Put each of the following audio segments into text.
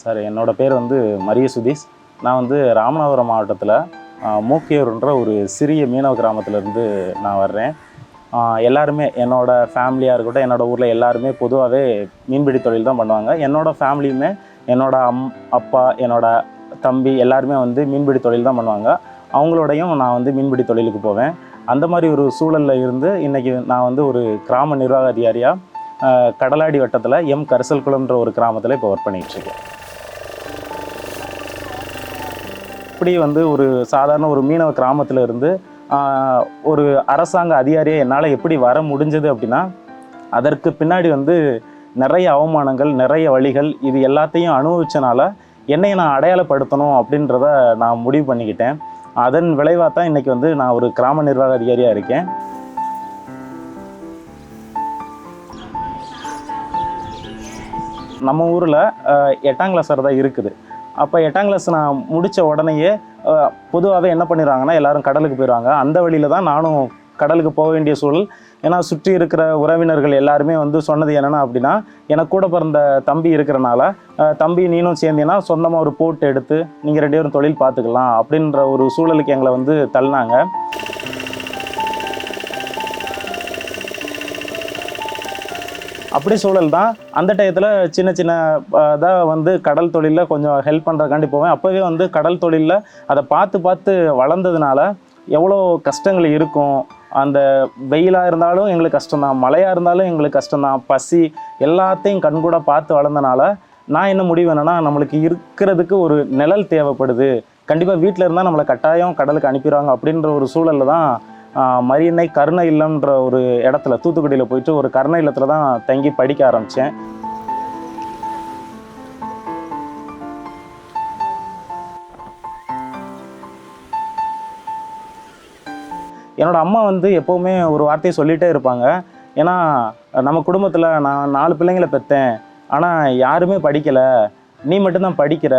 Sir என்னோட பேர் வந்து மரிய சுதீஷ் நான் வந்து ராமநாதபுரம் மாவட்டத்தில் மூக்கியூர்ன்ற ஒரு சிறிய மீனவ கிராமத்திலேருந்து நான் வர்றேன். எல்லாருமே என்னோடய ஃபேமிலியாக இருக்கட்டும் என்னோடய ஊரில் எல்லாருமே பொதுவாகவே மீன்பிடி தொழில் தான் பண்ணுவாங்க. என்னோடய ஃபேமிலியுமே என்னோடய அம் அப்பா என்னோடய தம்பி எல்லாருமே வந்து மீன்பிடி தொழில் தான் பண்ணுவாங்க. அவங்களோடையும் நான் வந்து மீன்பிடி தொழிலுக்கு போவேன். அந்த மாதிரி ஒரு சூழலில் இருந்து இன்றைக்கி நான் வந்து ஒரு கிராம நிர்வாக அதிகாரியாக கடலாடி வட்டத்தில் எம் கரிசல் குளம்ன்ற ஒரு கிராமத்தில் இப்போ ஒர்க் பண்ணிகிட்டு எப்படி வந்து ஒரு சாதாரண ஒரு மீனவ கிராமத்தில் இருந்து ஒரு அரசாங்க அதிகாரியை என்னால் எப்படி வர முடிஞ்சது அப்படின்னா அதற்கு பின்னாடி வந்து நிறைய அவமானங்கள் நிறைய வழிகள் இது எல்லாத்தையும் அனுபவிச்சனால என்னை நான் அடையாளப்படுத்தணும் அப்படின்றத நான் முடிவு பண்ணிக்கிட்டேன். அதன் விளைவாக தான் இன்றைக்கி வந்து நான் ஒரு கிராம நிர்வாக அதிகாரியாக இருக்கேன். நம்ம ஊரில் எட்டாம் கிளாஸ் தான் இருக்குது. அப்போ எட்டாம் கிளாஸ் நான் முடித்த உடனேயே பொதுவாகவே என்ன பண்ணிடுறாங்கன்னா எல்லாரும் கடலுக்கு போயிடுவாங்க. அந்த வழியில் தான் நானும் கடலுக்கு போக வேண்டிய சூழல். ஏன்னா சுற்றி இருக்கிற உறவினர்கள் எல்லாருமே வந்து சொன்னது என்னென்னா அப்படின்னா எனக்கு கூட பிறந்த தம்பி இருக்கிறனால தம்பி நீனும் சேர்ந்தீங்கன்னா சொந்தமாக ஒரு போட்டு எடுத்து நீங்கள் ரெண்டு பேரும் தொழில் பார்த்துக்கலாம் அப்படின்ற ஒரு சூழலுக்கு எங்களை வந்து தள்ளினாங்க. அப்படி சூழல் தான். அந்த டயத்தில் சின்ன சின்ன இதாக வந்து கடல் தொழிலில் கொஞ்சம் ஹெல்ப் பண்ணுறக்காண்டி போவேன். அப்போவே வந்து கடல் தொழிலில் அதை பார்த்து பார்த்து வளர்ந்ததுனால எவ்வளோ கஷ்டங்கள் இருக்கும். அந்த வெயிலாக இருந்தாலும் எங்களுக்கு கஷ்டம்தான். மழையாக இருந்தாலும் எங்களுக்கு கஷ்டம்தான். பசி எல்லாத்தையும் கண்கூட பார்த்து வளர்ந்தனால நான் என்ன முடிவு என்னென்னா நம்மளுக்கு இருக்கிறதுக்கு ஒரு நிழல் தேவைப்படுது. கண்டிப்பாக வீட்டில் இருந்தால் நம்மளை கட்டாயம் கடலுக்கு அனுப்பிடுவாங்க அப்படின்ற ஒரு சூழலில் தான் மரியன்னை கருணை இல்லம்ன்ற ஒரு இடத்துல தூத்துக்குடியில் போயிட்டு ஒரு கருண இல்லத்தில் தான் தங்கி படிக்க ஆரம்பித்தேன் என்னோட அம்மா வந்து எப்போவுமே ஒரு வார்த்தையை சொல்லிகிட்டே இருப்பாங்க. ஏன்னா நம்ம குடும்பத்தில் நான் நாலு பிள்ளைங்களை பெற்றேன். ஆனால் யாருமே படிக்கலை. நீ மட்டும்தான் படிக்கிற.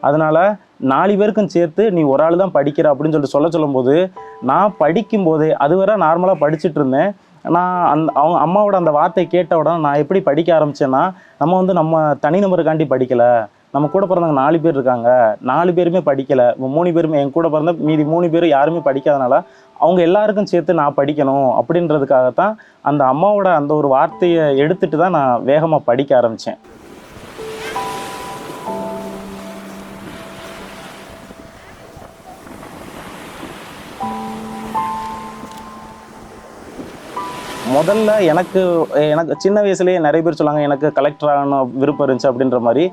அதனால் நாலு பேருக்கும் சேர்த்து நீ ஒரு ஆள் தான் படிக்கிற அப்படின்னு சொல்லிட்டு சொல்ல சொல்லும்போது நான் படிக்கும்போதே அதுவரை நார்மலாக படிச்சுட்டு இருந்தேன் நான் அந் அவங்க அம்மாவோட அந்த வார்த்தை கேட்ட உடனே நான் எப்படி படிக்க ஆரம்பித்தேன்னா நம்ம வந்து நம்ம தனிநபருக்காண்டி படிக்கலை. நம்ம கூட பிறந்தவங்க நாலு பேர் இருக்காங்க. நாலு பேருமே படிக்கலை. மூணு பேருமே என் கூட பிறந்த மீதி மூணு பேரும் யாருமே படிக்காதனால அவங்க எல்லாருக்கும் சேர்த்து நான் படிக்கணும் அப்படின்றதுக்காகத்தான் அந்த அம்மாவோட அந்த ஒரு வார்த்தையை எடுத்துட்டு தான் நான் வேகமாக படிக்க ஆரம்பித்தேன் முதல்ல எனக்கு எனக்கு சின்ன வயசுலேயே நிறைய பேர் சொல்லுவாங்க எனக்கு கலெக்டர் ஆகணும் விருப்பம் இருந்துச்சு அப்படின்ற மாதிரி.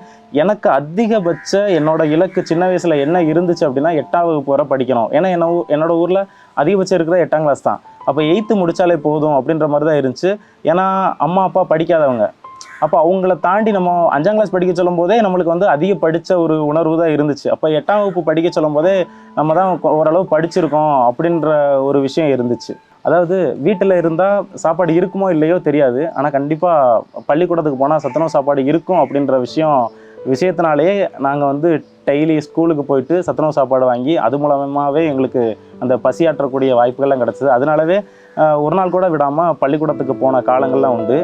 எனக்கு அதிகபட்ச என்னோட இலக்கு சின்ன வயசில் என்ன இருந்துச்சு அப்படின்னா எட்டாம் வகுப்பு வரை படிக்கணும். ஏன்னா என்ன என்னோட ஊரில் அதிகபட்சம் இருக்கிற எட்டாம் கிளாஸ் தான். அப்போ எயித்து முடித்தாலே போதும் அப்படின்ற மாதிரி தான் இருந்துச்சு. ஏன்னா அம்மா அப்பா படிக்காதவங்க. அப்போ அவங்கள தாண்டி நம்ம அஞ்சாம் கிளாஸ் படிக்க சொல்லும் போதே நம்மளுக்கு வந்து அதிக படித்த ஒரு உணர்வு தான் இருந்துச்சு. அப்போ எட்டாம் வகுப்பு படிக்க சொல்லும் போதே நம்ம தான் ஓரளவு படிச்சிருக்கோம் அப்படின்ற ஒரு விஷயம் இருந்துச்சு. அதாவது வீட்டில் இருந்தால் சாப்பாடு இருக்குமோ இல்லையோ தெரியாது. ஆனால் கண்டிப்பாக பள்ளிக்கூடத்துக்கு போனால் சத்துணவு சாப்பாடு இருக்கும் அப்படின்ற விஷயம் விஷயத்தினாலேயே நாங்கள் வந்து டெய்லி ஸ்கூலுக்கு போயிட்டு சத்துணவு சாப்பாடு வாங்கி அது மூலமாகவே எங்களுக்கு அந்த பசியாற்றக்கூடிய வாய்ப்புகள்லாம் கிடச்சிது. அதனாலவே ஒரு நாள் கூட விடாமல் பள்ளிக்கூடத்துக்கு போன காலங்கள்லாம் உண்டு.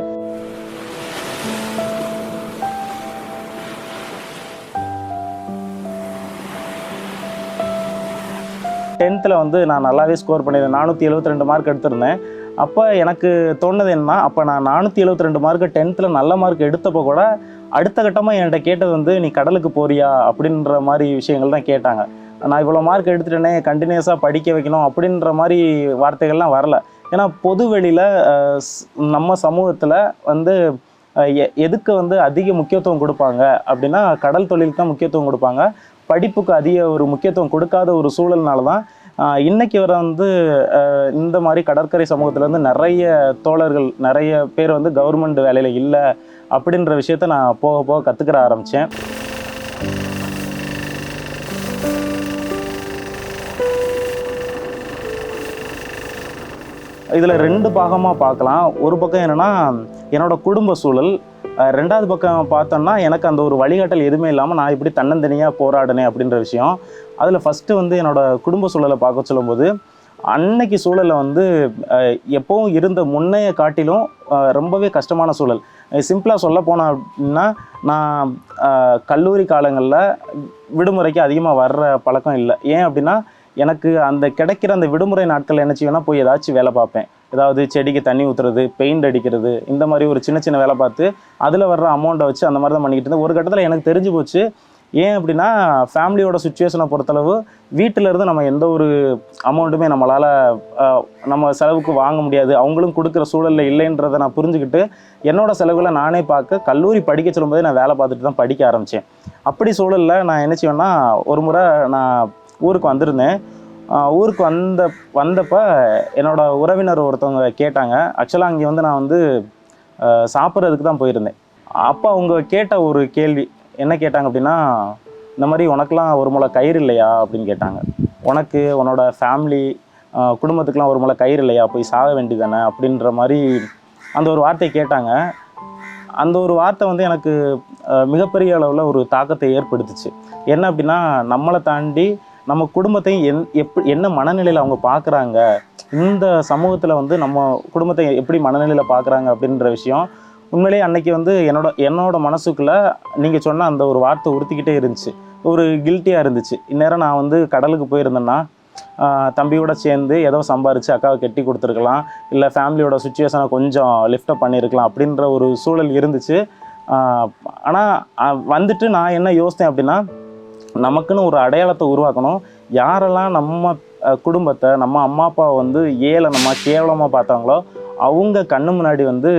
டென்த்தில் வந்து நான் நல்லாவே ஸ்கோர் பண்ணியிருந்தேன். நானூற்றி எழுபத்தி ரெண்டு மார்க் எடுத்திருந்தேன். அப்போ எனக்கு தோணுது என்ன அப்போ நான் நானூற்றி எழுபத்தி ரெண்டு மார்க்கு டென்த்தில் நல்ல மார்க் எடுத்தப்போ கூட அடுத்த கட்டமாக என்கிட்ட கேட்டது வந்து நீ கடலுக்கு போறியா? அப்படின்ற மாதிரி விஷயங்கள் தான் கேட்டாங்க. நான் இவ்வளோ மார்க் எடுத்துட்டேனே கண்டினியூஸாக படிக்க வைக்கணும் அப்படின்ற மாதிரி வார்த்தைகள்லாம் வரல. ஏன்னா பொது வெளியில் நம்ம சமூகத்தில் வந்து எ- எதுக்கு வந்து அதிக முக்கியத்துவம் கொடுப்பாங்க அப்படின்னா கடல் தொழிலுக்கு தான் முக்கியத்துவம் கொடுப்பாங்க. படிப்புக்கு அதிக ஒரு முக்கியத்துவம் கொடுக்காத ஒரு சூழல்னால தான் இன்னைக்கு வர வந்து இந்த மாதிரி கடற்கரை சமூகத்துலேருந்து நிறைய தோழர்கள் நிறைய பேர் வந்து கவர்மெண்ட் வேலையில் இல்லை அப்படின்ற விஷயத்த நான் போக போக கற்றுக்கிற ஆரம்பித்தேன் இதில் ரெண்டு பாகமாக பார்க்கலாம். ஒரு பக்கம் என்னென்னா என்னோட குடும்ப சூழல் ரெண்டாவது பக்கம் பார்த்தோம்னா எனக்கு அந்த ஒரு வழிகாட்டல் எதுவுமே இல்லாமல் நான் இப்படி தன்னந்தனியாக போராடினேன் அப்படின்ற விஷயம். அதில் ஃபஸ்ட்டு வந்து என்னோட குடும்ப சூழலை பார்க்க சொல்லும்போது அன்னைக்கு சூழலில் வந்து எப்போவும் இருந்த முன்னைய காட்டிலும் ரொம்பவே கஷ்டமான சூழல். சிம்பிளாக சொல்ல போனோம் அப்படின்னா நான் கல்லூரி காலங்களில் விடுமுறைக்கு அதிகமாக வர்ற பழக்கம் இல்லை. ஏன் அப்படின்னா எனக்கு அந்த கிடைக்கிற அந்த விடுமுறை நாட்கள் என்ன செய்வேன்னா போய் ஏதாச்சும் வேலை பார்ப்பேன். ஏதாவது செடிக்கு தண்ணி ஊற்றுறது பெயிண்ட் அடிக்கிறது இந்த மாதிரி ஒரு சின்ன சின்ன வேலை பார்த்து அதில் வர்ற அமௌண்ட்டை வச்சு அந்த மாதிரி தான் பண்ணிக்கிட்டு இருந்தேன். ஒரு கட்டத்தில் எனக்கு தெரிஞ்சு போச்சு ஏன் அப்படின்னா ஃபேமிலியோட சுச்சுவேஷனை பொறுத்தளவு வீட்டிலேருந்து நம்ம எந்த ஒரு அமௌண்ட்டுமே நம்மளால் நம்ம செலவுக்கு வாங்க முடியாது. அவங்களும் கொடுக்குற சூழலில் இல்லைன்றதை நான் புரிஞ்சுக்கிட்டு என்னோட செலவுகளை நானே பார்க்க கல்லூரி படிக்க சொல்லும்போதே நான் வேலை பார்த்துட்டு தான் படிக்க ஆரம்பித்தேன் அப்படி சூழலில் நான் என்ன செய்வேன்னா ஒரு முறை நான் ஊருக்கு வந்திருந்தேன். ஊருக்கு வந்த வந்தப்போ என்னோடய உறவினர் ஒருத்தவங்க கேட்டாங்க. ஆக்சுவலாக அங்கே வந்து நான் வந்து சாப்பிட்றதுக்கு தான் போயிருந்தேன். அப்போ அவங்க கேட்ட ஒரு கேள்வி என்ன கேட்டாங்க அப்படின்னா இந்த மாதிரி உனக்கெலாம் ஒரு முளை கயிறு இல்லையா? அப்படின்னு கேட்டாங்க. உனக்கு உன்னோட ஃபேமிலி குடும்பத்துக்கெலாம் ஒரு முளை கயிறு இல்லையா? போய் சாக வேண்டியதானே அப்படின்ற மாதிரி அந்த ஒரு வார்த்தையை கேட்டாங்க. அந்த ஒரு வார்த்தை வந்து எனக்கு மிகப்பெரிய அளவில் ஒரு தாக்கத்தை ஏற்படுத்துச்சு. என்ன அப்படின்னா நம்மளை தாண்டி நம்ம குடும்பத்தையும் என் எப்படி என்ன மனநிலையில் அவங்க பார்க்குறாங்க இந்த சமூகத்தில் வந்து நம்ம குடும்பத்தை எப்படி மனநிலையில் பார்க்குறாங்க அப்படின்ற விஷயம் உண்மையிலேயே அன்னைக்கு வந்து என்னோட என்னோட மனசுக்குள்ளே நீங்கள் சொன்ன அந்த ஒரு வார்த்தை உறுத்திக்கிட்டே இருந்துச்சு. ஒரு கில்ட்டியாக இருந்துச்சு. இந்நேரம் நான் வந்து கடலுக்கு போயிருந்தேன்னா தம்பியோட சேர்ந்து ஏதோ சம்பாரித்து அக்காவை கட்டி கொடுத்துருக்கலாம் இல்லை ஃபேமிலியோட சுச்சுவேஷனை கொஞ்சம் லிஃப்டப் பண்ணியிருக்கலாம் அப்படின்ற ஒரு சூழல் இருந்துச்சு. ஆனால் வந்துட்டு நான் என்ன யோசித்தேன் அப்படின்னா நமக்குன்னு ஒரு அடையாளத்தை உருவாக்கணும். யாரெல்லாம் நம்ம குடும்பத்தை நம்ம அம்மா அப்பாவை வந்து ஏளனமாக கேவலமாக பார்த்தாங்களோ அவங்க கண்ணு முன்னாடி வந்து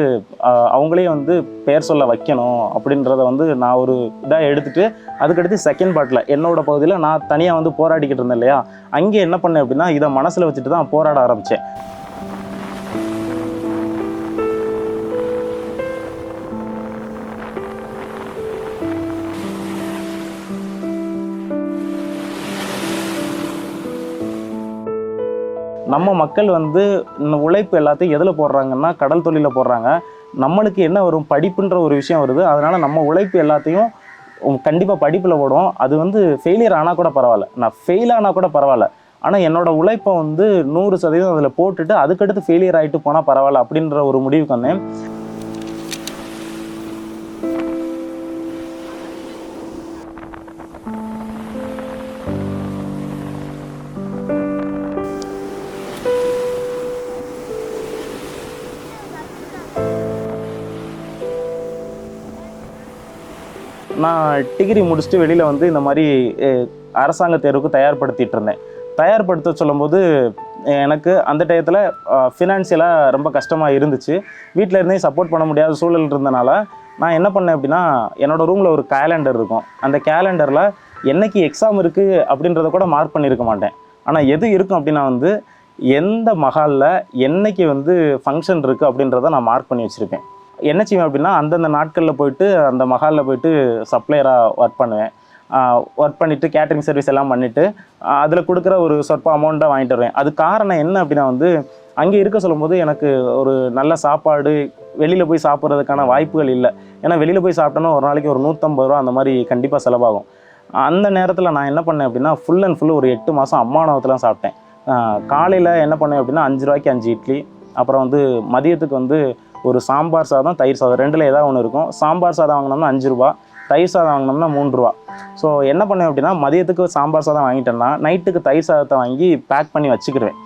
அவங்களே வந்து பெயர் சொல்ல வைக்கணும் அப்படின்றத வந்து நான் ஒரு இதாக எடுத்துட்டு அதுக்கடுத்து செகண்ட் பார்ட்டில் என்னோட பகுதியில் நான் தனியாக வந்து போராடிக்கிட்டு இருந்தேன் இல்லையா? அங்கே என்ன பண்ணேன் அப்படின்னா இதை மனசில் வச்சுட்டு தான் போராட ஆரம்பித்தேன் நம்ம மக்கள் வந்து இந்த உழைப்பு எல்லாத்தையும் எதில் போடுறாங்கன்னா கடல் தொழிலில் போடுறாங்க. நம்மளுக்கு என்ன வரும்? படிப்புன்ற ஒரு விஷயம் வருது. அதனால் நம்ம உழைப்பு எல்லாத்தையும் கண்டிப்பாக படிப்பில் போடும் அது வந்து ஃபெயிலியர் ஆனால் கூட பரவாயில்ல. நான் ஃபெயில் ஆனால் கூட பரவாயில்ல. ஆனால் என்னோடய உழைப்பை வந்து நூறு சதவீதம் அதில் போட்டுட்டு அதுக்கடுத்து ஃபெயிலியர் ஆகிட்டு போனால் பரவாயில்ல அப்படின்ற ஒரு முடிவுக்கு வந்தேன். நான் டிகிரி முடிச்சுட்டு வெளியில் வந்து இந்த மாதிரி அரசாங்க தேர்வுக்கு தயார்படுத்திட்டு இருந்தேன். தயார்படுத்த சொல்லும்போது எனக்கு அந்த டயத்தில் ஃபினான்ஷியலாக ரொம்ப கஷ்டமாக இருந்துச்சு. வீட்டில் இருந்தே சப்போர்ட் பண்ண முடியாத சூழல் இருந்தனால நான் என்ன பண்ணேன் அப்படின்னா என்னோட ரூமில் ஒரு கேலண்டர் இருக்கும். அந்த கேலண்டரில் என்னைக்கு எக்ஸாம் இருக்குது அப்படின்றத கூட மார்க் பண்ணியிருக்க மாட்டேன். ஆனால் எது இருக்கும் அப்படின்னா வந்து எந்த மகாலில் என்னைக்கு வந்து ஃபங்க்ஷன் இருக்குது அப்படின்றத நான் மார்க் பண்ணி வச்சுருப்பேன். என்ன செய்வேன் அப்படின்னா அந்தந்த நாட்களில் போயிட்டு அந்த மஹாலில் போயிட்டு சப்ளையராக ஒர்க் பண்ணுவேன். ஒர்க் பண்ணிவிட்டு கேட்டரிங் சர்வீஸ் எல்லாம் பண்ணிவிட்டு அதில் கொடுக்குற ஒரு சொற்ப அமௌண்ட்டை வாங்கிட்டு வருவேன். அது காரணம் என்ன அப்படின்னா வந்து அங்கே இருக்க சொல்லும்போது எனக்கு ஒரு நல்ல சாப்பாடு வெளியில் போய் சாப்பிட்றதுக்கான வாய்ப்புகள் இல்லை. ஏன்னா வெளியில் போய் சாப்பிட்டோன்னா ஒரு நாளைக்கு ஒரு நூற்றம்பது ரூபா அந்த மாதிரி கண்டிப்பாக செலவாகும். அந்த நேரத்தில் நான் என்ன பண்ணேன் அப்படின்னா ஃபுல் அண்ட் ஃபுல் ஒரு எட்டு மாதம் அம்மானவத்தில் சாப்பிட்டேன். காலையில் என்ன பண்ணேன் அப்படின்னா அஞ்சு ரூபாய்க்கு அஞ்சு இட்லி அப்புறம் வந்து மதியத்துக்கு வந்து ஒரு சாம்பார் சாதம் தயிர் சாதம் ரெண்டில் ஏதாவது ஒன்று இருக்கும். சாம்பார் சாதம் வாங்கினோம்னா அஞ்சு ரூபா தயிர் சாதம் வாங்கினோம்னா மூணு ரூபா. ஸோ என்ன பண்ணுவேன் அப்படின்னா மதியத்துக்கு சாம்பார் சாதம் வாங்கிட்டேன்னா நைட்டுக்கு தயிர் சாதத்தை வாங்கி பேக் பண்ணி வச்சுக்கிடுவேன்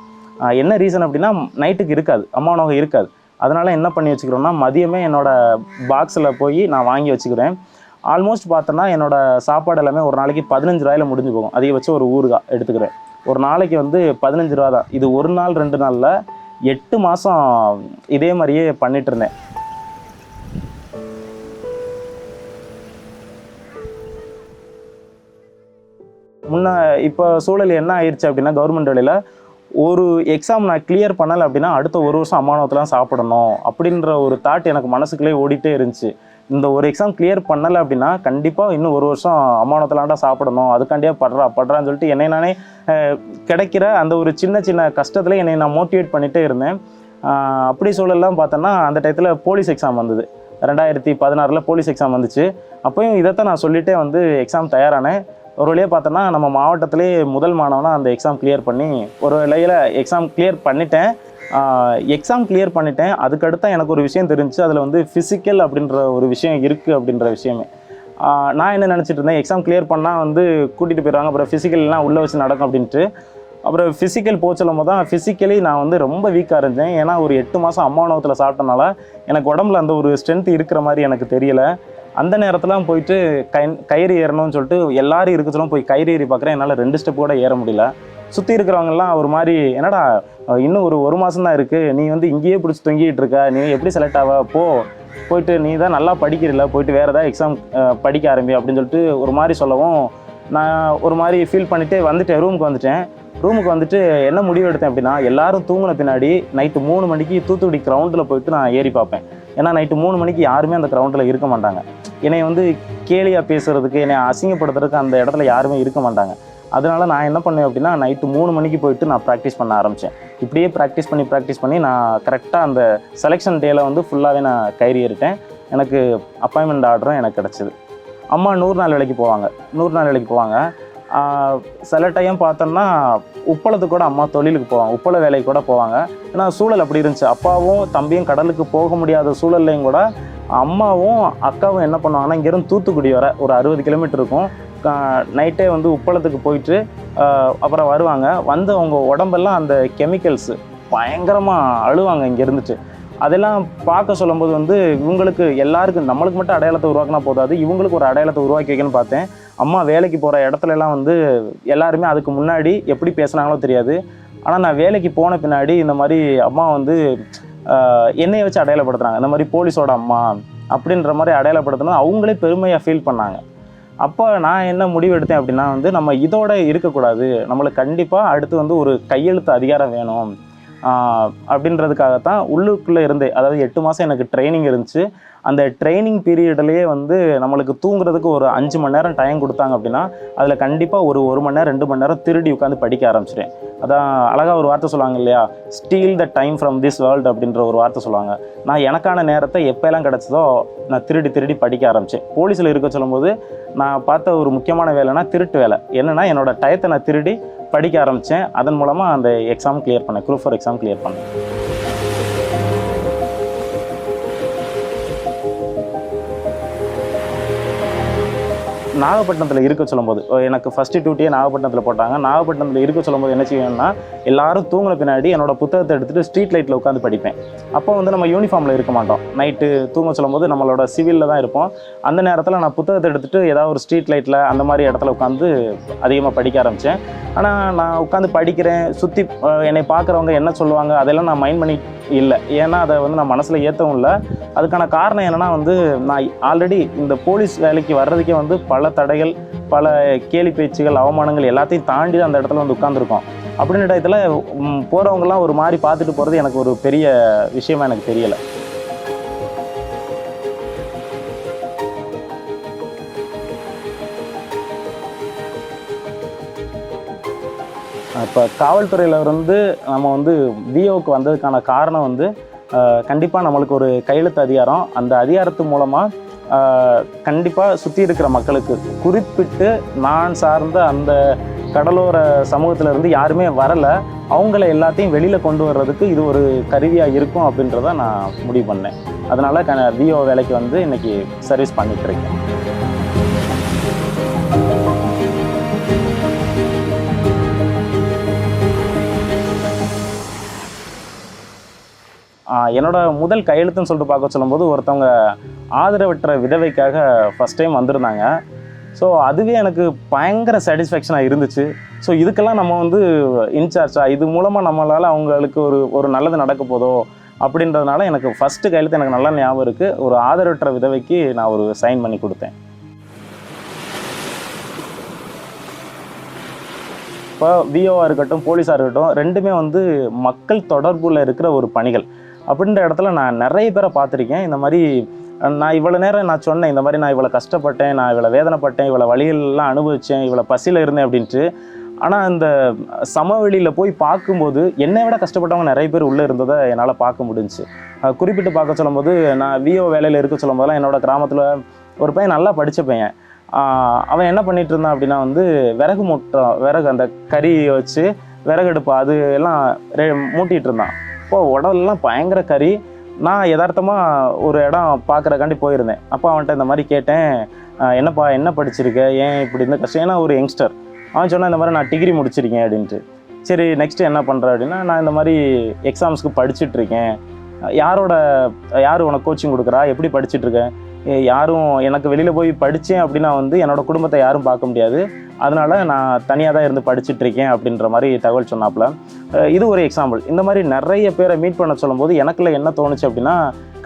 என்ன ரீசன் அப்படின்னா நைட்டுக்கு இருக்காது. அம்மா உணவு இருக்காது. அதனால் என்ன பண்ணி வச்சுக்கிறோன்னா மதியமே என்னோடய பாக்ஸில் போய் நான் வாங்கி வச்சுக்கிறேன். ஆல்மோஸ்ட் பார்த்தோன்னா என்னோட சாப்பாடு எல்லாமே ஒரு நாளைக்கு பதினஞ்சு ரூபாயில் முடிஞ்சு போகும். அதிகபட்சம் ஒரு ஊறுகாய் எடுத்துக்கிறேன். ஒரு நாளைக்கு வந்து பதினஞ்சு ரூபா தான் இது ஒரு நாள் ரெண்டு நாளில் எட்டு மாதம் இதே மாதிரியே பண்ணிட்டு இருந்தேன். முன்ன இப்போ சூழல் என்ன ஆயிடுச்சு அப்படின்னா கவர்மெண்ட் வேலையில் ஒரு எக்ஸாம் நான் கிளியர் பண்ணலை அப்படின்னா அடுத்த ஒரு வருஷம் அம்மானவத்தெலாம் சாப்பிடணும் அப்படின்ற ஒரு தாட் எனக்கு மனசுக்குள்ளே ஓடிட்டே இருந்துச்சு. இந்த ஒரு எக்ஸாம் கிளியர் பண்ணலை அப்படின்னா கண்டிப்பாக இன்னும் ஒரு வருஷம் அம்மானத்தலாண்டா சாப்பிடணும். அதுக்காண்டியே படுறா படுறான்னு சொல்லிட்டு என்னை நானே கிடைக்கிற அந்த ஒரு சின்ன சின்ன கஷ்டத்தில் என்னை நான் மோட்டிவேட் பண்ணிகிட்டே இருந்தேன். அப்படி சூழல்லாம் பார்த்தோன்னா அந்த டயத்தில் போலீஸ் எக்ஸாம் வந்தது. ரெண்டாயிரத்தி பதினாறில் போலீஸ் எக்ஸாம் வந்துச்சு. அப்போயும் இதைத்தான் நான் சொல்லிகிட்டே வந்து எக்ஸாம் தயாரானேன். ஒரு வழியாக பார்த்தோன்னா நம்ம மாவட்டத்திலே முதல் மாணவனாக அந்த எக்ஸாம் கிளியர் பண்ணி ஒரு வழியில் எக்ஸாம் கிளியர் பண்ணிட்டேன். எக்ஸாம் கிளியர் பண்ணிட்டேன். அதுக்கடுத்த எனக்கு ஒரு விஷயம் தெரிஞ்சு அதில் வந்து ஃபிசிக்கல் அப்படின்ற ஒரு விஷயம் இருக்குது அப்படின்ற விஷயமே. நான் என்ன நினச்சிட்டு இருந்தேன்? எக்ஸாம் கிளியர் பண்ணால் வந்து கூட்டிகிட்டு போயிடுவாங்க. அப்புறம் ஃபிசிக்கல்லாம் உள்ளே வச்சு நடக்கும் அப்படின்ட்டு. அப்புறம் ஃபிசிக்கல் போச்சலும் போது தான் ஃபிசிக்கலி நான் வந்து ரொம்ப வீக்காக இருந்தேன். ஏன்னா ஒரு எட்டு மாதம் அம்மா உணவத்தில் சாப்பிட்டனால எனக்கு உடம்புல அந்த ஒரு ஸ்ட்ரென்த் இருக்கிற மாதிரி எனக்கு தெரியலை. அந்த நேரத்தில் போயிட்டு கை கயிறு ஏறணும்னு சொல்லிட்டு எல்லாரும் இருக்க போய் கயிறு ஏறி பார்க்குறேன் என்னால் ரெண்டு ஸ்டெப் கூட ஏற முடியல. சுற்றி இருக்கிறவங்கலாம் ஒரு மாதிரி என்னடா இன்னும் ஒரு ஒரு மாதம் தான் இருக்குது நீ வந்து இங்கேயே பிடிச்சி தொங்கிட்டு இருக்க. நீ எப்படி செலக்ட் ஆவ? போ. போயிட்டு நீ தான் நல்லா படிக்கிறல. போயிட்டு வேறு ஏதாவது எக்ஸாம் படிக்க ஆரம்பி. அப்படின்னு சொல்லிட்டு ஒரு மாதிரி சொல்லவும் நான் ஒரு மாதிரி ஃபீல் பண்ணிவிட்டு வந்துட்டேன். ரூமுக்கு வந்துட்டேன். ரூமுக்கு வந்துட்டு என்ன முடிவு எடுத்தேன் அப்படின்னா எல்லாரும் தூங்கின பின்னாடி நைட்டு மூணு மணிக்கு தூத்துக்குடி கிரவுண்டில் போயிட்டு நான் ஏறி பார்ப்பேன். ஏன்னா நைட்டு மூணு மணிக்கு யாருமே அந்த கிரவுண்டில் இருக்க மாட்டாங்க. என்னை வந்து கேலியாக பேசுகிறதுக்கு என்னை அசிங்கப்படுத்துறதுக்கு அந்த இடத்துல யாருமே இருக்க மாட்டாங்க. அதனால நான் என்ன பண்ணேன் அப்படின்னா நைட்டு மூணு மணிக்கு போயிட்டு நான் ப்ராக்டிஸ் பண்ண ஆரம்பித்தேன் இப்படியே ப்ராக்டிஸ் பண்ணி ப்ராக்டிஸ் பண்ணி நான் கரெக்டாக அந்த செலெக்ஷன் டேயில் வந்து ஃபுல்லாகவே நான் கயிறு ஏறிட்டேன். எனக்கு அப்பாயின்மெண்ட் ஆர்டரும் எனக்கு கிடச்சிது. அம்மா நூறு நாள் வேலைக்கு போவாங்க. நூறு நாள் வேலைக்கு போவாங்க. சில டைம் பார்த்தோம்னா உப்பளத்துக்கு கூட அம்மா தொழிலுக்கு போவாங்க. உப்பள வேலைக்கு கூட போவாங்க. ஏன்னா சூழல் அப்படி இருந்துச்சு. அப்பாவும் தம்பியும் கடலுக்கு போக முடியாத சூழல்லையும் கூட அம்மாவும் அக்காவும் என்ன பண்ணுவாங்கன்னா இங்கேருந்து தூத்துக்குடி வர ஒரு அறுபது கிலோமீட்டர் இருக்கும். நைட்டே வந்து உப்பளத்துக்கு போயிட்டு அப்புறம் வருவாங்க. வந்து அவங்க உடம்பெல்லாம் அந்த கெமிக்கல்ஸு பயங்கரமாக அழுவாங்க இங்கே இருந்துட்டு அதெல்லாம் பார்க்க சொல்லும்போது வந்து இவங்களுக்கு எல்லாருக்கும் நம்மளுக்கு மட்டும் அடையாளத்தை உருவாக்கினா போதாது. இவங்களுக்கு ஒரு அடையாளத்தை உருவாக்கி வைக்கணும்னு பார்த்தேன். அம்மா வேலைக்கு போகிற இடத்துலலாம் வந்து எல்லாருமே அதுக்கு முன்னாடி எப்படி பேசுனாங்களோ தெரியாது. ஆனால் நான் வேலைக்கு போன பின்னாடி இந்த மாதிரி அம்மா வந்து என்னையை வச்சு அடையாளப்படுத்துகிறாங்க இந்த மாதிரி போலீஸோட அம்மா அப்படின்ற மாதிரி அடையாளப்படுத்தினா அவங்களே பெருமையாக ஃபீல் பண்ணாங்க. அப்போ நான் என்ன முடிவு எடுத்தேன் அப்படின்னா வந்து நம்ம இதோட இருக்கக்கூடாது. நம்மளுக்கு கண்டிப்பாக அடுத்து வந்து ஒரு கையெழுத்து அதிகாரம் வேணும். அப்படின்றதுக்காகத்தான் உள்ளுக்குள்ளே இருந்தே அதாவது எட்டு மாதம் எனக்கு ட்ரைனிங் இருந்துச்சு. அந்த ட்ரைனிங் பீரியட்லேயே வந்து நம்மளுக்கு தூங்குறதுக்கு ஒரு அஞ்சு மணி நேரம் டைம் கொடுத்தாங்க அப்படின்னா அதில் கண்டிப்பாக ஒரு ஒரு மணி நேரம் ரெண்டு மணி நேரம் திருடி உட்காந்து படிக்க ஆரம்பிச்சிட்டேன் அதான் அழகாக ஒரு வார்த்தை சொல்லுவாங்க இல்லையா? Steal the time from this world அப்படின்ற ஒரு வார்த்தை சொல்லுவாங்க. நான் எனக்கான நேரத்தை எப்போல்லாம் கிடச்சதோ நான் திருடி திருடி படிக்க ஆரம்பித்தேன் போலீஸில் இருக்க சொல்லும்போது நான் பார்த்த ஒரு முக்கியமான வேலைனா திருட்டு வேலை. என்னென்னா என்னோட டயத்தை நான் திருடி படிக்க ஆரம்பித்தேன். அதன் மூலமாக அந்த எக்ஸாம் கிளியர் பண்ணேன். குரூப் ஃபோர் எக்ஸாம் கிளியர் பண்ணேன். நாகப்பட்டினத்தில் இருக்க சொல்லும்போது எனக்கு ஃபஸ்ட்டு டியூட்டியே நாகப்பட்டினத்தில் போட்டாங்க. நாகப்பட்டினத்தில் இருக்க சொல்லும்போது என்ன செய்வேன்னா எல்லாரும் தூங்கின பின்னாடி என்னோட புத்தகத்தை எடுத்துகிட்டு ஸ்ட்ரீட் லைட்டில் உட்காந்து படிப்பேன். அப்போ வந்து நம்ம யூனிஃபார்மில் இருக்க மாட்டோம். நைட்டு தூங்க சொல்லும்போது நம்மளோட சிவிலில் தான் இருப்போம். அந்த நேரத்தில் நான் புத்தகத்தை எடுத்துகிட்டு ஏதாவது ஒரு ஸ்ட்ரீட் லைட்டில் அந்த மாதிரி இடத்துல உட்காந்து அதிகமாக படிக்க ஆரம்பித்தேன் ஆனால் நான் உட்காந்து படிக்கிறேன் சுற்றி என்னை பார்க்குறவங்க என்ன சொல்லுவாங்க அதெல்லாம் நான் மைண்ட் பண்ணி இல்லை. ஏன்னா அதை வந்து நான் மனசில் ஏற்றவும் இல்லை. அதுக்கான காரணம் என்னென்னா வந்து நான் ஆல்ரெடி இந்த போலீஸ் வேலைக்கு வர்றதுக்கே வந்து பல தடைகள் பல கேலி பேச்சுகள் அவமானங்கள் எல்லாத்தையும் தாண்டி தான் அந்த இடத்துல வந்து உட்காந்துருக்கோம் அப்படின்ற டயத்தில் போகிறவங்கலாம் ஒரு மாதிரி பார்த்துட்டு போகிறது எனக்கு ஒரு பெரிய விஷயமா எனக்கு தெரியலை. இப்போ காவல்துறையில் வந்து நம்ம வந்து விஓக்கு வந்ததுக்கான காரணம் வந்து கண்டிப்பாக நம்மளுக்கு ஒரு கையெழுத்து அதிகாரம். அந்த அதிகாரத்து மூலமாக கண்டிப்பாக சுற்றி இருக்கிற மக்களுக்கு குறிப்பிட்டு நான் சார்ந்த அந்த கடலோர சமூகத்திலேருந்து யாருமே வரலை. அவங்கள எல்லாத்தையும் வெளியில் கொண்டு வர்றதுக்கு இது ஒரு கருவியாக இருக்கும் அப்படின்றத நான் முடிவு பண்ணேன். அதனால் க விஓ வேலைக்கு வந்து இன்றைக்கி சர்வீஸ் பண்ணிகிட்ருக்கேன் என்னோட முதல் கையெழுத்துன்னு சொல்லிட்டு பார்க்க சொல்லும்போது ஒருத்தவங்க ஆதரவற்ற விதவைக்காக ஃபஸ்ட் டைம் வந்திருந்தாங்க. ஸோ அதுவே எனக்கு பயங்கர சாட்டிஸ்ஃபேக்ஷனாக இருந்துச்சு. ஸோ இதுக்கெல்லாம் நம்ம வந்து இன்சார்ஜா இது மூலமாக நம்மளால் அவங்களுக்கு ஒரு ஒரு நல்லது நடக்க போதோ அப்படின்றதுனால எனக்கு ஃபஸ்ட்டு கையெழுத்து எனக்கு நல்லா ஞாபகம் இருக்குது ஒரு ஆதரவற்ற விதவைக்கு நான் ஒரு சைன் பண்ணி கொடுத்தேன். இப்போ விஓவாக இருக்கட்டும் போலீஸாக இருக்கட்டும் ரெண்டுமே வந்து மக்கள் தொடர்பில் இருக்கிற ஒரு பணிகள். அப்படின்ற இடத்துல நான் நிறைய பேரை பார்த்துருக்கேன். இந்த மாதிரி நான் இவ்வளோ நேரம் நான் சொன்னேன் இந்த மாதிரி நான் இவ்வளோ கஷ்டப்பட்டேன் நான் இவ்வளோ வேதனைப்பட்டேன் இவ்வளோ வழிகள்லாம் அனுபவித்தேன் இவ்வளோ பசியில் இருந்தேன் அப்படின்ட்டு. ஆனால் இந்த சமவெளியில் போய் பார்க்கும்போது என்னை விட கஷ்டப்பட்டவங்க நிறைய பேர் உள்ளே இருந்ததை என்னால் பார்க்க முடிஞ்சுச்சு. குறிப்பிட்டு பார்க்க சொல்லும்போது நான் விஓ வேலையில் இருக்க சொல்லும் போதெல்லாம் என்னோட கிராமத்தில் ஒரு பையன் நல்லா படித்த பையன். அவன் என்ன பண்ணிட்டு இருந்தான் அப்படின்னா வந்து விறகு மூட்டை விறகு அந்த கறியை வச்சு விறகு எடுப்பான் அது எல்லாம் ரே மூட்டிகிட்டு இருந்தான். அப்போ உடல்லாம் பயங்கர கறி. நான் யதார்த்தமாக ஒரு இடம் பார்க்குறக்காண்டி போயிருந்தேன். அப்போ அவன்கிட்ட இந்த மாதிரி கேட்டேன் என்னப்பா என்ன படிச்சிருக்க? ஏன் இப்படி இந்த கஷ்டம். ஏன்னா ஒரு யங்ஸ்டர் அவன் சொன்னான் இந்த மாதிரி நான் டிகிரி முடிச்சிருக்கேன் அப்படின்ட்டு. சரி நெக்ஸ்ட் என்ன பண்ணுற அப்படின்னா நான் இந்த மாதிரி எக்ஸாம்ஸ்க்கு படிச்சுட்ருக்கேன் யாரோட யார் உனக்கு கோச்சிங் கொடுக்குறா? எப்படி படிச்சுட்ருக்கேன் யாரும் எனக்கு வெளியில் போய் படித்தேன் அப்படின்னா வந்து என்னோட குடும்பத்தை யாரும் பார்க்க முடியாது. அதனால நான் தனியாக தான் இருந்து படிச்சுட்ருக்கேன் அப்படின்ற மாதிரி தகவல் சொன்னாப்புல. இது ஒரு எக்ஸாம்பிள் இந்த மாதிரி நிறைய பேரை மீட் பண்ண சொல்லும்போது எனக்குள்ள என்ன தோணுச்சு அப்படின்னா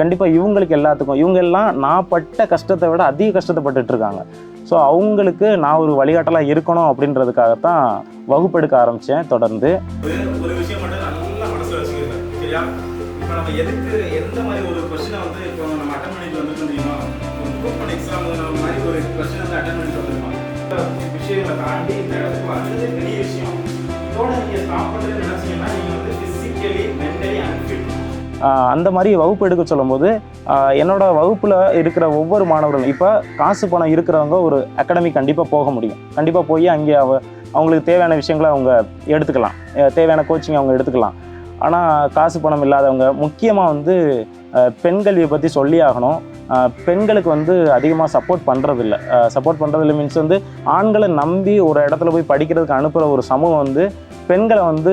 கண்டிப்பாக இவங்களுக்கு எல்லாத்துக்கும் இவங்க எல்லாம் நான் பட்ட கஷ்டத்தை விட அதிக கஷ்டத்தை இருக்காங்க. ஸோ அவங்களுக்கு நான் ஒரு வழிகாட்டலாக இருக்கணும் அப்படின்றதுக்காகத்தான் வகுப்பெடுக்க ஆரம்பித்தேன் தொடர்ந்து. ஒரு விஷயம் மட்டும் நல்லா மனசில் வச்சுக்கிறேன் சரியா? இப்போ நம்ம எதுக்கு எந்த மாதிரி தாண்டி இந்த இடத்துக்கு வந்தது பெரிய விஷயம். இதோட நீங்கள் சாப்பிட்றது பண்ணுறது நினைச்சீங்கன்னா வந்து ஃபிசிக்கலி மென்டலி அன்ஃபிட் அந்த மாதிரி வகுப்பு எடுக்க சொல்லும்போது என்னோட வகுப்பில் இருக்கிற ஒவ்வொரு மாணவர்களும் இப்போ காசு பணம் இருக்கிறவங்க ஒரு அகாடமி கண்டிப்பாக போக முடியும். கண்டிப்பாக போய் அங்கே அவ அவங்களுக்கு தேவையான விஷயங்களை அவங்க எடுத்துக்கலாம். தேவையான கோச்சிங் அவங்க எடுத்துக்கலாம். ஆனால் காசு பணம் இல்லாதவங்க முக்கியமாக வந்து பெண்கல்வியை பெண் கல்வியை பற்றி சொல்லி ஆகணும். பெண்களுக்கு வந்து அதிகமாக சப்போர்ட் பண்ணுறதில்ல சப்போர்ட் பண்ணுறதில்ல மீன்ஸ் வந்து ஆண்களை நம்பி ஒரு இடத்துல போய் படிக்கிறதுக்கு அனுப்புகிற ஒரு சமூகம் வந்து பெண்களை வந்து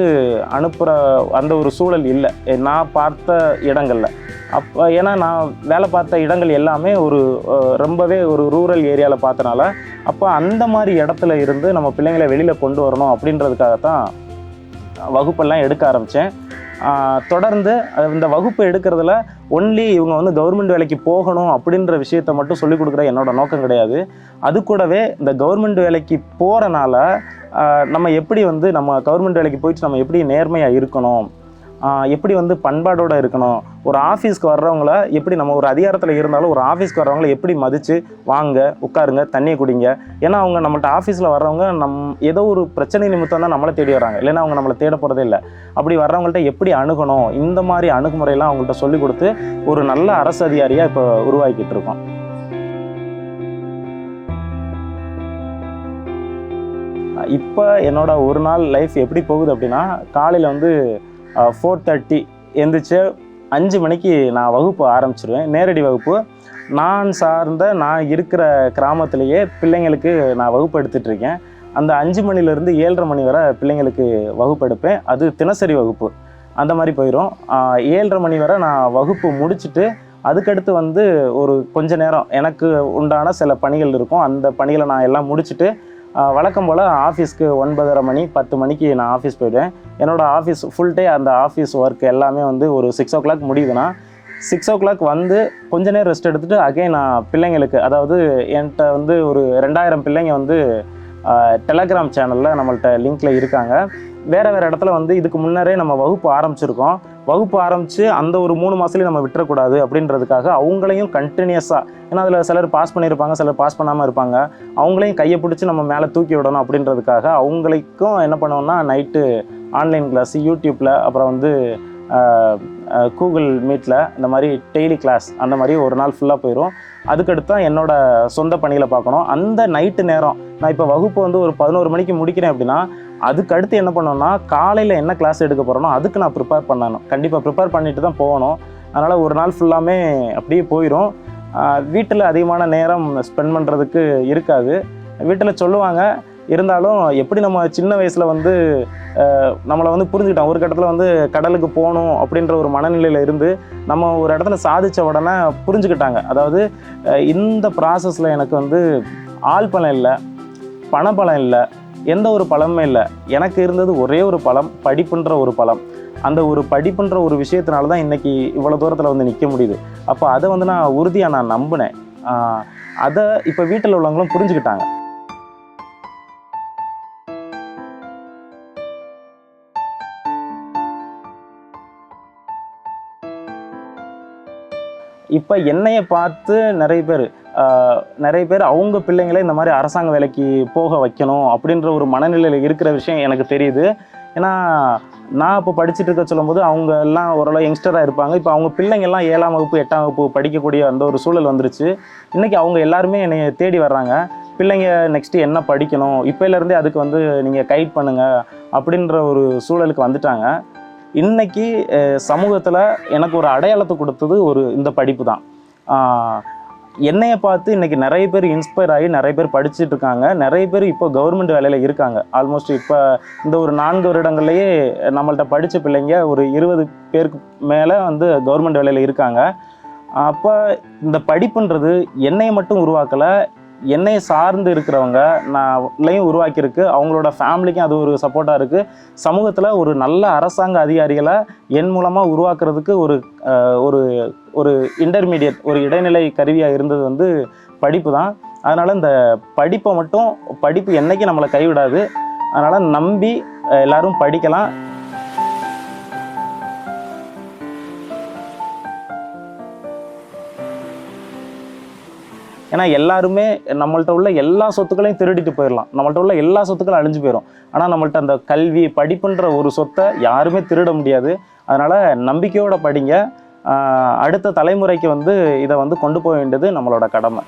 அனுப்புகிற அந்த ஒரு சூழல் இல்லை. நான் பார்த்த இடங்களில். அப்போ ஏன்னா நான் வேலை பார்த்த இடங்கள் எல்லாமே ஒரு ரொம்பவே ஒரு ரூரல் ஏரியாவில் பார்த்தனால அப்போ அந்த மாதிரி இடத்துல இருந்து நம்ம பிள்ளைங்களை வெளியில் கொண்டு வரணும் அப்படின்றதுக்காக தான் வகுப்பெல்லாம் எடுக்க ஆரம்பித்தேன் தொடர்ந்து இந்த வகுப்பு எடுக்கிறதுல ஒன்லி இவங்க வந்து கவர்மெண்ட் வேலைக்கு போகணும் அப்படின்ற விஷயத்த மட்டும் சொல்லிக் கொடுக்குற என்னோட நோக்கம் கிடையாது. அது கூடவே இந்த கவர்மெண்ட் வேலைக்கு போகிறனால நம்ம எப்படி வந்து நம்ம கவர்மெண்ட் வேலைக்கு போயிட்டு நம்ம எப்படி நேர்மையாக இருக்கணும்? எப்படி வந்து பண்பாடோடு இருக்கணும்? ஒரு ஆஃபீஸ்க்கு வர்றவங்கள எப்படி நம்ம ஒரு அதிகாரத்தில் இருந்தாலும் ஒரு ஆஃபீஸ்க்கு வர்றவங்கள எப்படி மதித்து வாங்க உட்காருங்க தண்ணியை குடிங்க. ஏன்னா அவங்க நம்மள்ட்ட ஆஃபீஸில் வர்றவங்க நம் ஏதோ ஒரு பிரச்சனை நிமித்தம் தான் நம்மளை தேடி வராங்க. இல்லைன்னா அவங்க நம்மளை தேட போகிறதே இல்லை. அப்படி வர்றவங்கள்ட்ட எப்படி அணுகணும்? இந்த மாதிரி அணுகுமுறையெல்லாம் அவங்கள்ட்ட சொல்லி கொடுத்து ஒரு நல்ல அரசு அதிகாரியாக இப்போ உருவாக்கிட்டு இருக்கோம். இப்போ என்னோட ஒரு நாள் லைஃப் எப்படி போகுது அப்படின்னா காலையில் வந்து ஃபோர் தேர்ட்டி எந்திரிச்சு அஞ்சு மணிக்கு நான் வகுப்பு ஆரம்பிச்சிருவேன். நேரடி வகுப்பு. நான் சார்ந்த நான் இருக்கிற கிராமத்திலேயே பிள்ளைங்களுக்கு நான் வகுப்பு எடுத்துகிட்ருக்கேன் அந்த அஞ்சு மணிலேருந்து ஏழரை மணி வரை பிள்ளைங்களுக்கு வகுப்பு எடுப்பேன். அது தினசரி வகுப்பு. அந்த மாதிரி போயிடும் ஏழரை மணி வரை நான் வகுப்பு முடிச்சுட்டு அதுக்கடுத்து வந்து ஒரு கொஞ்ச நேரம் எனக்கு உண்டான சில பணிகள் இருக்கும். அந்த பணிகளை நான் எல்லாம் முடிச்சுட்டு வழக்கம் போல் ஆஃபீஸ்க்கு ஒன்பதரை மணி பத்து மணிக்கு நான் ஆஃபீஸ் போயிடுவேன். என்னோட ஆஃபீஸ் ஃபுல் டே அந்த ஆஃபீஸ் ஒர்க் எல்லாமே வந்து ஒரு சிக்ஸ் ஓ கிளாக் முடியுதுன்னா சிக்ஸ் ஓ கிளாக் வந்து கொஞ்ச நேரம் ரெஸ்ட் எடுத்துகிட்டு அகைன் நான் பிள்ளைங்களுக்கு அதாவது என்கிட்ட வந்து ஒரு ரெண்டாயிரம் பிள்ளைங்க வந்து டெலகிராம் சேனலில் நம்மள்ட்ட லிங்கில் இருக்காங்க. வேறு வேறு இடத்துல வந்து இதுக்கு முன்னரே நம்ம வகுப்பு ஆரம்பிச்சிருக்கோம். வகுப்பு ஆரம்பித்து அந்த ஒரு மூணு மாதத்துலேயும் நம்ம விட்டுறக்கூடாது அப்படின்றதுக்காக அவங்களையும் கண்டினியூஸாக ஏன்னா அதில் சிலர் பாஸ் பண்ணியிருப்பாங்க சிலர் பாஸ் பண்ணாமல் இருப்பாங்க. அவங்களையும் கையை பிடிச்சி நம்ம மேலே தூக்கி விடணும் அப்படின்றதுக்காக அவங்களுக்கும் என்ன பண்ணுவோம்னா நைட்டு ஆன்லைன் கிளாஸ் யூடியூப்பில் அப்புறம் வந்து கூகுள் மீட்டில் இந்த மாதிரி டெய்லி கிளாஸ் அந்த மாதிரி ஒரு நாள் ஃபுல்லாக போயிடும் அதுக்கடுத்து தான் என்னோட சொந்த பணிகளை பார்க்கணும். அந்த நைட்டு நேரம் நான் இப்போ வகுப்பு வந்து ஒரு பதினோரு மணிக்கு முடிக்கிறேன் அப்படின்னா அதுக்கு அடுத்து என்ன பண்ணணும்னா காலையில் என்ன கிளாஸ் எடுக்க போகிறோனோ அதுக்கு நான் ப்ரிப்பேர் பண்ணணும். கண்டிப்பாக ப்ரிப்பேர் பண்ணிட்டு தான் போகணும். அதனால் ஒரு நாள் ஃபுல்லாமே அப்படியே போயிடும் வீட்டில் அதிகமான நேரம் ஸ்பெண்ட் பண்ணுறதுக்கு இருக்காது. வீட்டில் சொல்லுவாங்க இருந்தாலும் எப்படி நம்ம சின்ன வயசில் வந்து நம்மளை வந்து புரிஞ்சுக்கிட்டோம். ஒரு கட்டத்தில் வந்து கடலுக்கு போகணும் அப்படின்ற ஒரு மனநிலையில் இருந்து நம்ம ஒரு இடத்துல சாதித்த உடனே புரிஞ்சுக்கிட்டாங்க. அதாவது இந்த ப்ராசஸில் எனக்கு வந்து ஆள் பலம் இல்லை பணபலம் இல்லை எந்த ஒரு பலமுமே இல்லை. எனக்கு இருந்தது ஒரே ஒரு பலம் படிப்புன்ற ஒரு பலம். அந்த ஒரு படிப்புன்ற ஒரு விஷயத்தினால தான் இன்றைக்கி இவ்வளோ தூரத்தில் வந்து நிற்க முடியுது. அப்போ அதை வந்து நான் உறுதியாக நான் நம்பினேன். அதை இப்போ வீட்டில் உள்ளவங்களும் புரிஞ்சுக்கிட்டாங்க. இப்போ என்னையை பார்த்து நிறைய பேர் நிறைய பேர் அவங்க பிள்ளைங்களே இந்த மாதிரி அரசாங்க வேலைக்கு போக வைக்கணும் அப்படின்ற ஒரு மனநிலையில் இருக்கிற விஷயம் எனக்கு தெரியுது. ஏன்னா நான் இப்போ படிச்சுட்டு இருக்க சொல்லும்போது அவங்க எல்லாம் ஓரளவு யங்ஸ்டராக இருப்பாங்க. இப்போ அவங்க பிள்ளைங்கள்லாம் ஏழாம் வகுப்பு எட்டாம் வகுப்பு படிக்கக்கூடிய அந்த ஒரு சூழல் வந்துருச்சு. இன்றைக்கி அவங்க எல்லாருமே என்னை தேடி வர்றாங்க. பிள்ளைங்க நெக்ஸ்ட்டு என்ன படிக்கணும்? இப்போலேருந்தே அதுக்கு வந்து நீங்கள் கைட் பண்ணுங்கள் அப்படின்ற ஒரு சூழலுக்கு வந்துட்டாங்க. இன்னைக்கு சமூகத்தில் எனக்கு ஒரு அடையாளத்தை கொடுத்தது ஒரு இந்த படிப்பு தான். என்னைய பார்த்து இன்னைக்கு நிறைய பேர் இன்ஸ்பயர் ஆகி நிறைய பேர் படிச்சுட்டு இருக்காங்க. நிறைய பேர் இப்போ கவர்மெண்ட் வேலையில் இருக்காங்க. ஆல்மோஸ்ட் இப்போ இந்த ஒரு நான்கு வருடங்கள்லேயே நம்மள்ட்ட படித்த பிள்ளைங்க ஒரு இருபது பேருக்கு மேலே வந்து கவர்மெண்ட் வேலையில் இருக்காங்க. அப்போ இந்த படிப்புன்றது என்னையை மட்டும் உருவாக்கலை என்னை சார்ந்து இருக்கிறவங்க நான்லையும் உருவாக்கியிருக்கு. அவங்களோட ஃபேமிலிக்கும் அது ஒரு சப்போர்ட்டாக இருக்குது சமூகத்தில் ஒரு நல்ல அரசாங்க அதிகாரிகளை என் மூலமாக உருவாக்குறதுக்கு ஒரு ஒரு ஒரு இன்டர்மீடியட் ஒரு இடைநிலை கருவியாக இருந்தது வந்து படிப்பு தான். அதனால் இந்த படிப்பை மட்டும் படிப்பு என்றைக்கும் நம்மளை கைவிடாது. அதனால் நம்பி எல்லோரும் படிக்கலாம். ஏன்னா எல்லாருமே நம்மள்ட்ட உள்ள எல்லா சொத்துக்களையும் திருடிட்டு போயிடலாம் நம்மள்ட்ட உள்ள எல்லா சொத்துக்களும் அழிஞ்சு போயிடும் ஆனால் நம்மள்ட்ட அந்த கல்வி படிப்புன்ற ஒரு சொத்தை யாருமே திருட முடியாது. அதனால் நம்பிக்கையோட படிங்க. அடுத்த தலைமுறைக்கு வந்து இதை வந்து கொண்டு போக வேண்டியது நம்மளோட கடமை.